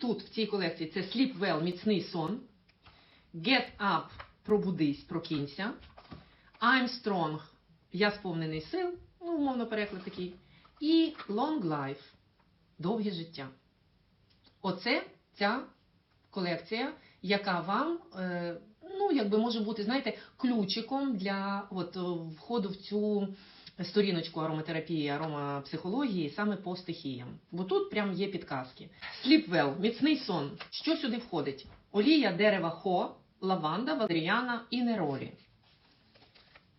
тут, в цій колекції, це Sleep Well, міцний сон. Get Up, пробудись, прокинься. I'm Strong, я сповнений сил, ну, умовно переклад такий. І Long Life, довге життя. Оце ця колекція, яка вам, е, ну, якби може бути, знаєте, ключиком для от, е, входу в цю сторіночку ароматерапії, аромапсихології саме по стихіям. Бо тут прям є підказки. Sleep well, міцний сон. Що сюди входить? Олія дерева хо, лаванда, валеріана і неролі.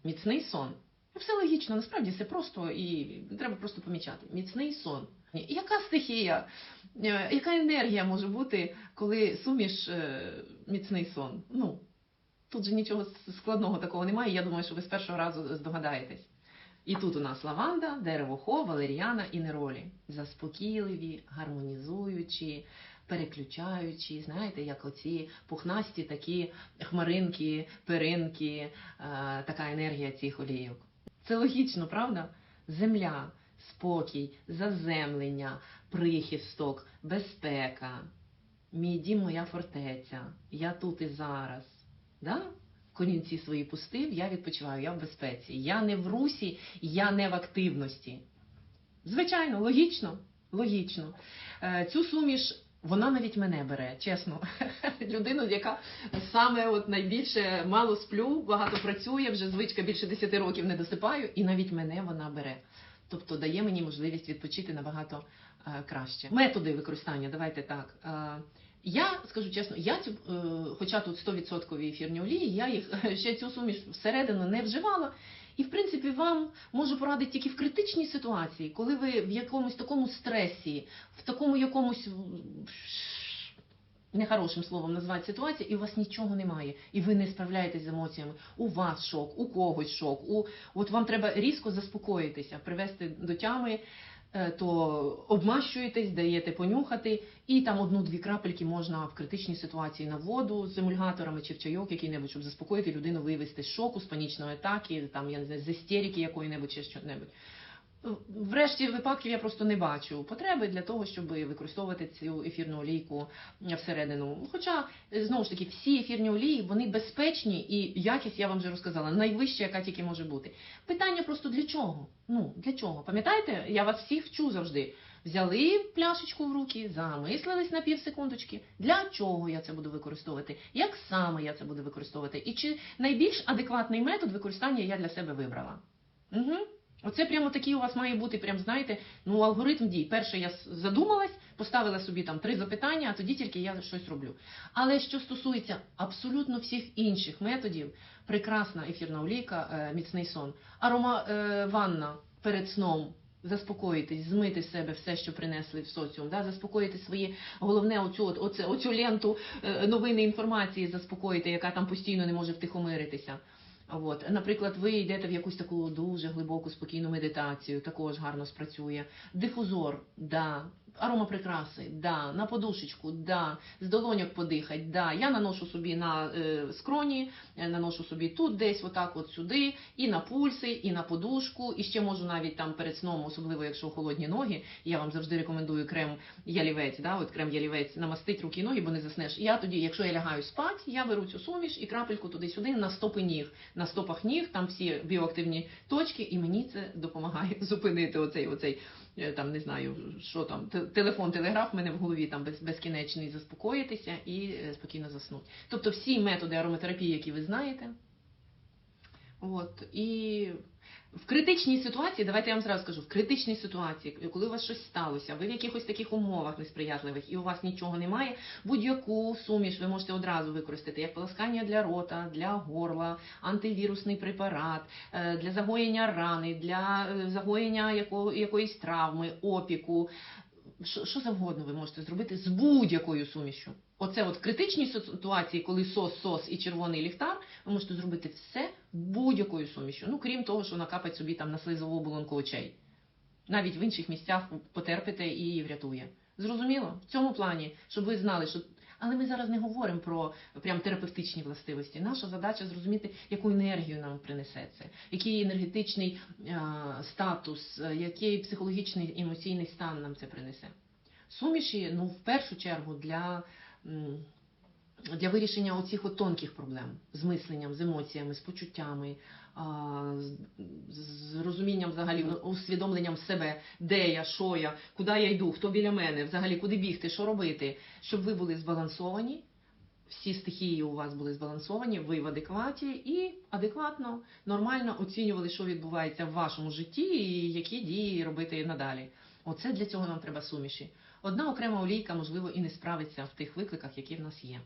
Міцний сон. Ну, Все логічно, насправді все просто і треба просто помічати. Міцний сон. Яка стихія, е, яка енергія може бути, коли суміш е, міцний сон? Ну, тут же нічого складного такого немає. Я думаю, що ви з першого разу здогадаєтесь. І тут у нас лаванда, дерево хо, валеріана і неролі. Заспокійливі, гармонізуючі, переключаючі, знаєте, як оці пухнасті такі хмаринки, перинки, е, така енергія цих олійок. Це логічно, правда? Земля, спокій, заземлення, прихисток, безпека. Мій дім, моя фортеця. Я тут і зараз. Да? Корінці свої пустив, я відпочиваю, я в безпеці. Я не в русі, я не в активності. Звичайно, логічно, логічно. Е, Цю суміш, вона навіть мене бере, чесно. Людину, яка саме от найбільше мало сплю, багато працює, вже звичка більше 10 років не досипаю, і навіть мене вона бере. Тобто дає мені можливість відпочити набагато е, краще. Методи використання, давайте так. Е, я скажу чесно, я цю, е, хоча тут 100% ефірні олії, я їх ще цю суміш всередину не вживала. І, в принципі, вам можу порадити тільки в критичній ситуації, коли ви в якомусь такому стресі, в такому якомусь нехорошим словом назвати ситуацію, і у вас нічого немає, і ви не справляєтесь з емоціями. У вас шок, у когось шок. У... От вам треба різко заспокоїтися, привести до тями, то обмащуєтесь, даєте понюхати, і там одну-дві крапельки можна в критичній ситуації на воду з емульгаторами чи в чайок який-небудь, щоб заспокоїти людину, вивести з шоку, з панічної атаки, там я не знаю, з істерики якої-небудь чи що-небудь. В решті випадків я просто не бачу потреби для того, щоб використовувати цю ефірну олійку всередину. Хоча знову ж таки всі ефірні олії вони безпечні і якість я вам вже розказала, найвища, яка тільки може бути. Питання просто для чого? Ну для чого? Пам'ятаєте, я вас всіх вчу завжди. Взяли пляшечку в руки, замислились на пів секундочки. Для чого я це буду використовувати? Як саме я це буду використовувати? І чи найбільш адекватний метод використання я для себе вибрала? Угу. Оце прямо такий у вас має бути, прям знаєте, ну алгоритм дій. Перше я задумалась, поставила собі там три запитання, а тоді тільки я щось роблю. Але що стосується абсолютно всіх інших методів, прекрасна ефірна олійка, е, міцний сон, арома е, ванна перед сном. Заспокоїтись, змити себе все, що принесли в соціум, да? заспокоїти своє головне оцю, оце, оцю ленту е, новини інформації, заспокоїти, яка там постійно не може втихомиритися. От, наприклад, ви йдете в якусь таку дуже глибоку спокійну медитацію, також гарно спрацює. Дифузор, да. Аромаприкраси, да, на подушечку, да, з долоньок подихать, да. Я наношу собі на е, скроні, е, наношу собі тут десь, отак, от сюди, і на пульси, і на подушку, і ще можу навіть там перед сном, особливо якщо холодні ноги. Я вам завжди рекомендую крем ялівець, да, от крем ялівець, намастить руки і ноги, бо не заснеш. Я тоді, якщо я лягаю спати, я беру цю суміш і крапельку туди-сюди на стопи ніг. На стопах ніг там всі біоактивні точки, і мені це допомагає зупинити оцей оцей там не знаю, що там, телефон, телеграф в мене в голові там без, безкінечний, заспокоїтися і е, спокійно заснути. Тобто всі методи ароматерапії, які ви знаєте. От, і в критичній ситуації, давайте я вам зразу скажу, в критичній ситуації, коли у вас щось сталося, ви в якихось таких умовах несприятливих і у вас нічого немає, будь-яку суміш ви можете одразу використати, як полоскання для рота, для горла, антивірусний препарат, е, для загоєння рани, для е, загоєння якого, якоїсь травми, опіку. Що, що завгодно ви можете зробити з будь-якою сумішю. Оце от в критичній ситуації, коли сос, сос і червоний ліхтар, ви можете зробити все будь-якою сумішю. Ну, крім того, що накапать собі там на слизову оболонку очей. Навіть в інших місцях потерпите і її врятує. Зрозуміло? В цьому плані, щоб ви знали, що. Але ми зараз не говоримо про прям терапевтичні властивості. Наша задача зрозуміти, яку енергію нам принесе це, який енергетичний е, статус, е, який психологічний емоційний стан нам це принесе. Суміші, ну, в першу чергу, для, для вирішення оцих от тонких проблем з мисленням, з емоціями, з почуттями, з, розумінням взагалі, усвідомленням себе, де я, що я, куди я йду, хто біля мене, взагалі куди бігти, що робити, щоб ви були збалансовані. Всі стихії у вас були збалансовані, ви в адекваті і адекватно, нормально оцінювали, що відбувається в вашому житті і які дії робити надалі. Оце для цього нам треба суміші. Одна окрема олійка, можливо, і не справиться в тих викликах, які в нас є.